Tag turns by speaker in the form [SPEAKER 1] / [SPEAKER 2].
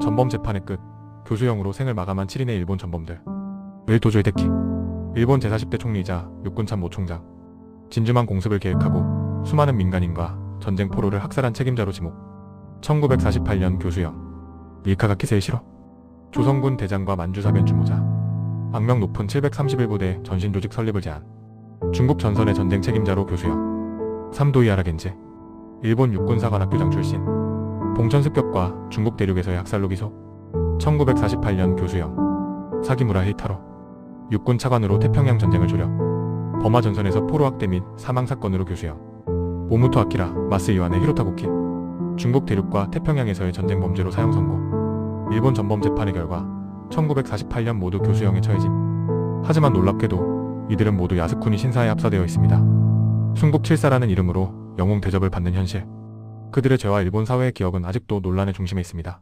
[SPEAKER 1] 전범 재판의 끝. 교수형으로 생을 마감한 7인의 일본 전범들. 을도조의 데키. 일본 제40대 총리이자 육군 참모 총장. 진주만 공습을 계획하고 수많은 민간인과 전쟁 포로를 학살한 책임자로 지목. 1948년 교수형. 밀카가키 세이시로. 조선군 대장과 만주사변 주모자. 악명 높은 731부대 전신 조직 설립을 제안. 중국 전선의 전쟁 책임자로 교수형. 삼도이 아라 겐제. 일본 육군사관학교장 출신. 봉천 습격과 중국 대륙에서의 학살로 기소. 1948년 교수형. 사기무라 헤이타로. 육군 차관으로 태평양 전쟁을 조력. 버마 전선에서 포로 학대 및 사망 사건으로 교수형. 모무토 아키라, 마스 이완의 히로타 고킨. 중국 대륙과 태평양에서의 전쟁 범죄로 사형 선고. 일본 전범 재판의 결과 1948년 모두 교수형에 처해짐. 하지만 놀랍게도 이들은 모두 야스쿠니 신사에 합사되어 있습니다. 순국 칠사라는 이름으로 영웅 대접을 받는 현실. 그들의 죄와 일본 사회의 기억은 아직도 논란의 중심에 있습니다.